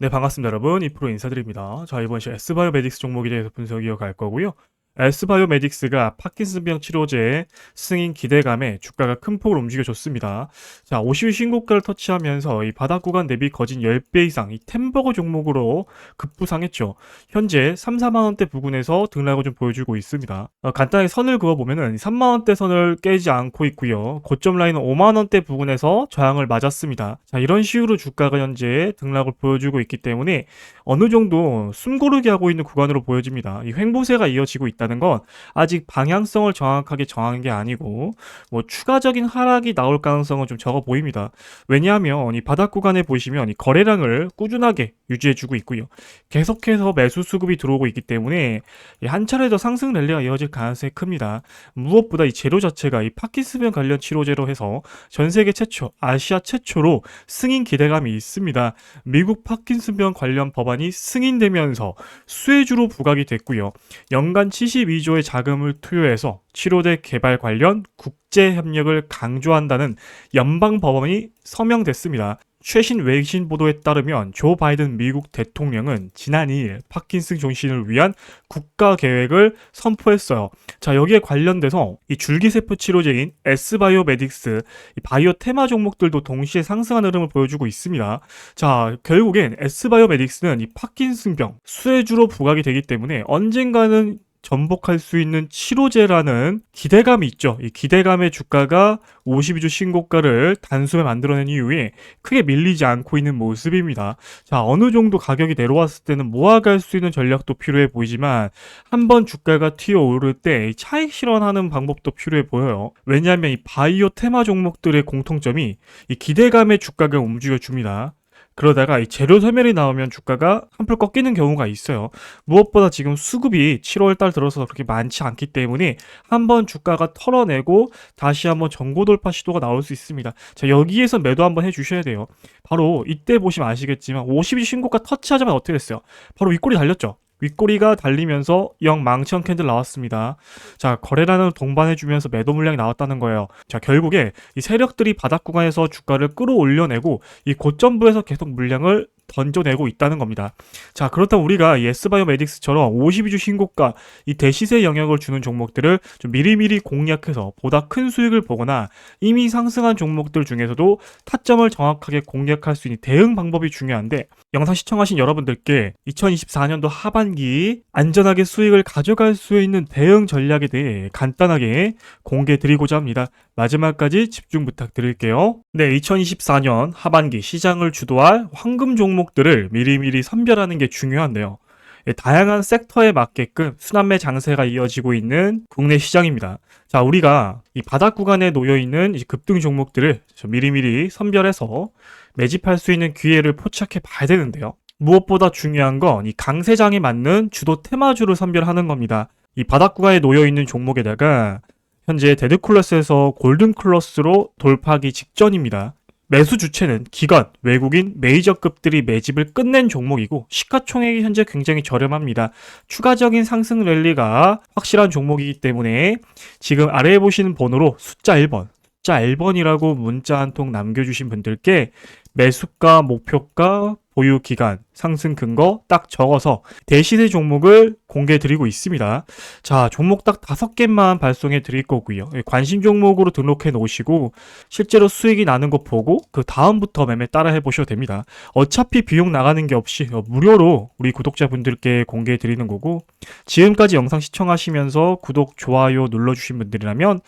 네, 반갑습니다, 여러분. 이프로 인사드립니다. 자, 이번 시간 S바이오메딕스 종목에 대해서 분석 이어갈 거고요. S바이오메딕스가 파킨슨병 치료제 승인 기대감에 주가가 큰 폭으로 움직여줬습니다. 자, 50일 신고가를 터치하면서 이 바닥 구간 대비 거진 10배 이상 이 템버거 종목으로 급부상했죠. 현재 3, 4만 원대 부근에서 등락을 좀 보여주고 있습니다. 어, 간단하게 선을 그어보면은 3만 원대 선을 깨지 않고 있고요. 고점 라인은 5만 원대 부근에서 저항을 맞았습니다. 자, 이런 식으로 주가가 현재 등락을 보여주고 있기 때문에 어느 정도 숨고르기 하고 있는 구간으로 보여집니다. 이 횡보세가 이어지고 있다 는 건 아직 방향성을 정확하게 정한 게 아니고 뭐 추가적인 하락이 나올 가능성은 좀 적어 보입니다. 왜냐하면 이 바닥 구간에 보시면 이 거래량을 꾸준하게 유지해주고 있고요. 계속해서 매수 수급이 들어오고 있기 때문에 이한 차례 더 상승 랠리가 이어질 가능성이 큽니다. 무엇보다 이 재료 자체가 이 파킨스병 관련 치료제로 해서 전 세계 최초, 아시아 최초로 승인 기대감이 있습니다. 미국 파킨슨병 관련 법안이 승인되면서 수혜주로 부각이 됐고요. 연간 72조의 자금을 투여해서 치료제 개발 관련 국제 협력을 강조한다는 연방 법안이 서명됐습니다. 최신 외신 보도에 따르면 조 바이든 미국 대통령은 지난 2일 파킨슨 종신을 위한 국가 계획을 선포했어요. 자, 여기에 관련돼서 이 줄기세포 치료제인 S바이오메딕스 이 바이오 테마 종목들도 동시에 상승한 흐름을 보여주고 있습니다. 자, 결국엔 S바이오메딕스는 이 파킨슨병 수혜주로 부각이 되기 때문에 언젠가는 전복할 수 있는 치료제라는 기대감이 있죠. 이 기대감의 주가가 52주 신고가를 단숨에 만들어낸 이후에 크게 밀리지 않고 있는 모습입니다. 자, 어느 정도 가격이 내려왔을 때는 모아갈 수 있는 전략도 필요해 보이지만 한번 주가가 튀어오를 때 차익 실현하는 방법도 필요해 보여요. 왜냐하면 이 바이오 테마 종목들의 공통점이 이 기대감의 주가가 움직여 줍니다. 그러다가 이 재료 소멸이 나오면 주가가 한풀 꺾이는 경우가 있어요. 무엇보다 지금 수급이 7월 달 들어서 그렇게 많지 않기 때문에 한번 주가가 털어내고 다시 한번 전고 돌파 시도가 나올 수 있습니다. 자, 여기에서 매도 한번 해 주셔야 돼요. 바로 이때 보시면 아시겠지만 50일 신고가 터치하자마자 어떻게 됐어요? 바로 윗꼬리 달렸죠. 윗꼬리가 달리면서 영 망치형 캔들 나왔습니다. 자, 거래량을 동반해주면서 매도 물량이 나왔다는 거예요. 자, 결국에 이 세력들이 바닥 구간에서 주가를 끌어올려내고 이 고점부에서 계속 물량을 던져내고 있다는 겁니다. 자, 그렇다면 우리가 이 S바이오메딕스처럼 52주 신고가 이 대시세 영역을 주는 종목들을 좀 미리미리 공략해서 보다 큰 수익을 보거나 이미 상승한 종목들 중에서도 타점을 정확하게 공략할 수 있는 대응 방법이 중요한데 영상 시청하신 여러분들께 2024년도 하반기 안전하게 수익을 가져갈 수 있는 대응 전략에 대해 간단하게 공개 드리고자 합니다. 마지막까지 집중 부탁드릴게요. 네, 2024년 하반기 시장을 주도할 황금 종목들을 미리미리 선별하는 게 중요한데요. 예, 다양한 섹터에 맞게끔 순환매 장세가 이어지고 있는 국내 시장입니다. 자, 우리가 이 바닥 구간에 놓여 있는 이 급등 종목들을 좀 미리미리 선별해서 매집할 수 있는 기회를 포착해 봐야 되는데요. 무엇보다 중요한 건 이 강세장에 맞는 주도 테마주를 선별하는 겁니다. 이 바닥 구간에 놓여 있는 종목에다가 현재 데드클래스에서 골든클래스로 돌파하기 직전입니다. 매수 주체는 기관, 외국인, 메이저급들이 매집을 끝낸 종목이고 시가총액이 현재 굉장히 저렴합니다. 추가적인 상승 랠리가 확실한 종목이기 때문에 지금 아래에 보시는 번호로 숫자 1번, 숫자 1번이라고 문자 한 통 남겨주신 분들께 매수가, 목표가, 보유 기간, 상승 근거 딱 적어서 대시세 종목을 공개 드리고 있습니다. 자, 종목 딱 다섯 개만 발송해 드릴 거고요. 예, 관심 종목으로 등록해 놓으시고 실제로 수익이 나는 거 보고 그 다음부터 매매 따라 해 보셔도 됩니다. 어차피 비용 나가는 게 없이 어, 무료로 우리 구독자분들께 공개해 드리는 거고 지금까지 영상 시청하시면서 구독, 좋아요 눌러 주신 분들이라면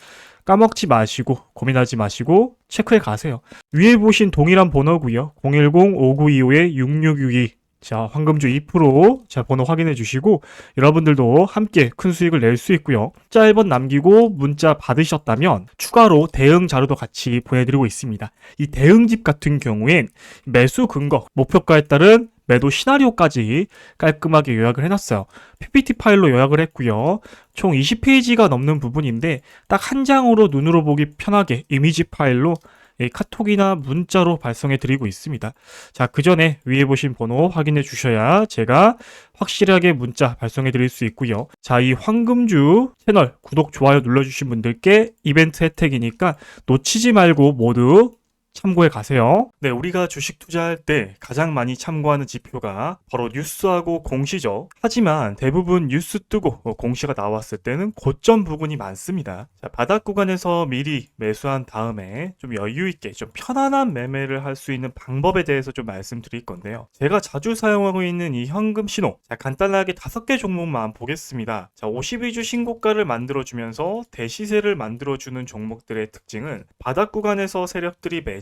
까먹지 마시고 고민하지 마시고 체크해 가세요. 위에 보신 동일한 번호고요. 010-5925-6662 자, 황금주 2% 자, 번호 확인해 주시고 여러분들도 함께 큰 수익을 낼 수 있고요. 문자 1번 남기고 문자 받으셨다면 추가로 대응 자료도 같이 보내드리고 있습니다. 이 대응집 같은 경우엔 매수 근거, 목표가에 따른 매도 시나리오까지 깔끔하게 요약을 해놨어요. PPT 파일로 요약을 했고요. 총 20페이지가 넘는 부분인데 딱 한 장으로 눈으로 보기 편하게 이미지 파일로 예, 카톡이나 문자로 발송해 드리고 있습니다. 자, 그 전에 위에 보신 번호 확인해 주셔야 제가 확실하게 문자 발송해 드릴 수 있고요. 자, 이 황금주 채널 구독, 좋아요 눌러 주신 분들께 이벤트 혜택이니까 놓치지 말고 모두 참고해 가세요. 네, 우리가 주식 투자할 때 가장 많이 참고하는 지표가 바로 뉴스하고 공시죠. 하지만 대부분 뉴스 뜨고 어, 공시가 나왔을 때는 고점 부분이 많습니다. 자, 바닥 구간에서 미리 매수한 다음에 좀 여유 있게 좀 편안한 매매를 할 수 있는 방법에 대해서 좀 말씀드릴 건데요. 제가 자주 사용하고 있는 이 현금 신호. 자, 간단하게 다섯 개 종목만 보겠습니다. 자, 52주 신고가를 만들어 주면서 대시세를 만들어 주는 종목들의 특징은 바닥 구간에서 세력들이 매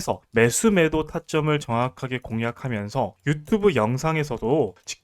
서 매수 매도 타점을 정확하게 공략하면서 유튜브 영상에서도 직접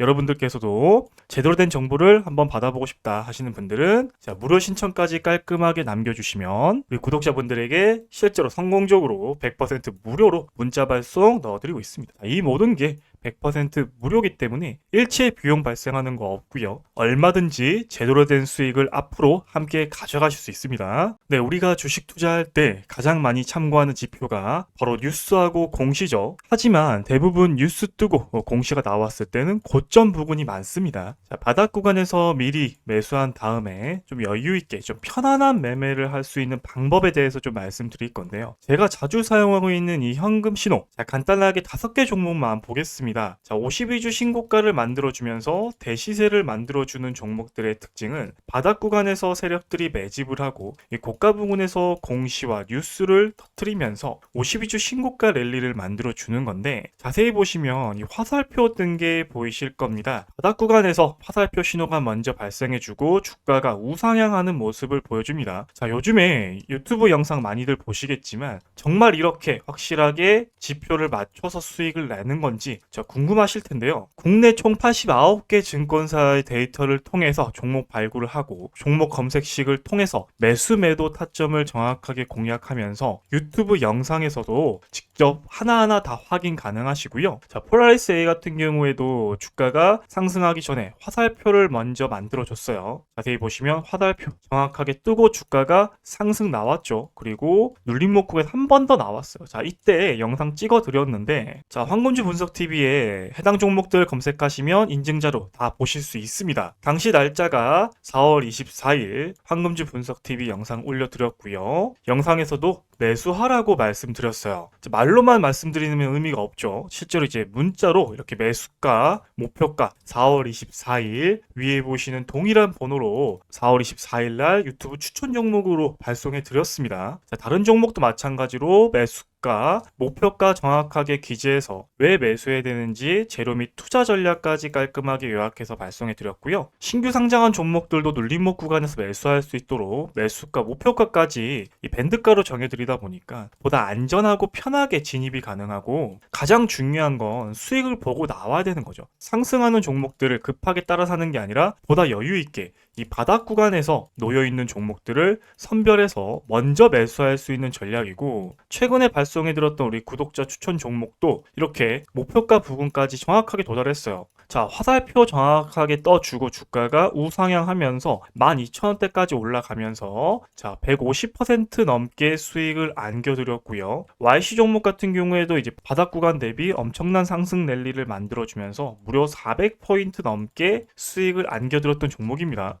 여러분들께서도 제대로 된 정보를 한번 받아보고 싶다 하시는 분들은 자, 무료 신청까지 깔끔하게 남겨주시면 우리 구독자분들에게 실제로 성공적으로 100% 무료로 문자 발송 넣어드리고 있습니다. 이 모든 게100% 무료기 때문에 일체 비용 발생하는 거 없고요. 얼마든지 제대로 된 수익을 앞으로 함께 가져가실 수 있습니다. 네, 우리가 주식 투자할 때 가장 많이 참고하는 지표가 바로 뉴스하고 공시죠. 하지만 대부분 뉴스 뜨고 어, 공시가 나왔을 때는 고점 부분이 많습니다. 자, 바닥 구간에서 미리 매수한 다음에 좀 여유 있게 좀 편안한 매매를 할 수 있는 방법에 대해서 좀 말씀드릴 건데요. 제가 자주 사용하고 있는 이 현금 신호. 자, 간단하게 다섯 개 종목만 보겠습니다. 자, 52주 신고가를 만들어주면서 대시세를 만들어주는 종목들의 특징은 바닥 구간에서 세력들이 매집을 하고 이 고가 부분에서 공시와 뉴스를 터트리면서 52주 신고가 랠리를 만들어주는 건데 자세히 보시면 이 화살표 뜬 게 보이실 겁니다. 바닥 구간에서 화살표 신호가 먼저 발생해주고 주가가 우상향하는 모습을 보여줍니다. 자, 요즘에 유튜브 영상 많이들 보시겠지만 정말 이렇게 확실하게 지표를 맞춰서 수익을 내는 건지 저 궁금하실 텐데요. 국내 총 89개 증권사의 데이터를 통해서 종목 발굴을 하고 종목 검색식을 통해서 매수 매도 타점을 정확하게 공략하면서 유튜브 영상에서도 직접 하나하나 다 확인 가능하시고요. 자, 폴라리스 A 같은 경우에도 주가가 상승하기 전에 화살표를 먼저 만들어 줬어요. 자세히 보시면 화살표 정확하게 뜨고 주가가 상승 나왔죠. 그리고 눌림목 구간 한번 더 나왔어요. 자, 이때 영상 찍어 드렸는데 자, 황금주 분석 TV에 해당 종목들 검색하시면 인증자로 다 보실 수 있습니다. 당시 날짜가 4월 24일 황금주 분석 TV 영상 올려드렸고요. 영상에서도 매수하라고 말씀드렸어요. 말로만 말씀드리는 의미가 없죠. 실제로 이제 문자로 이렇게 매수가, 목표가 4월 24일 위에 보시는 동일한 번호로 4월 24일 날 유튜브 추천 종목으로 발송해 드렸습니다. 자, 다른 종목도 마찬가지로 매수 가, 목표가 정확하게 기재해서 왜 매수해야 되는지 재료 및 투자 전략까지 깔끔하게 요약해서 발송해 드렸고요. 신규 상장한 종목들도 눌림목 구간에서 매수할 수 있도록 매수가, 목표가까지 이 밴드가로 정해 드리다 보니까 보다 안전하고 편하게 진입이 가능하고 가장 중요한 건 수익을 보고 나와야 되는 거죠. 상승하는 종목들을 급하게 따라 사는 게 아니라 보다 여유 있게 이 바닥 구간에서 놓여 있는 종목들을 선별해서 먼저 매수할 수 있는 전략이고 최근에 발송해 들었던 우리 구독자 추천 종목도 이렇게 목표가 부분까지 정확하게 도달했어요. 자, 화살표 정확하게 떠주고 주가가 우상향하면서 12,000원대까지 올라가면서 자, 150% 넘게 수익을 안겨드렸고요. YC 종목 같은 경우에도 이제 바닥 구간 대비 엄청난 상승 랠리를 만들어주면서 무려 400포인트 넘게 수익을 안겨드렸던 종목입니다.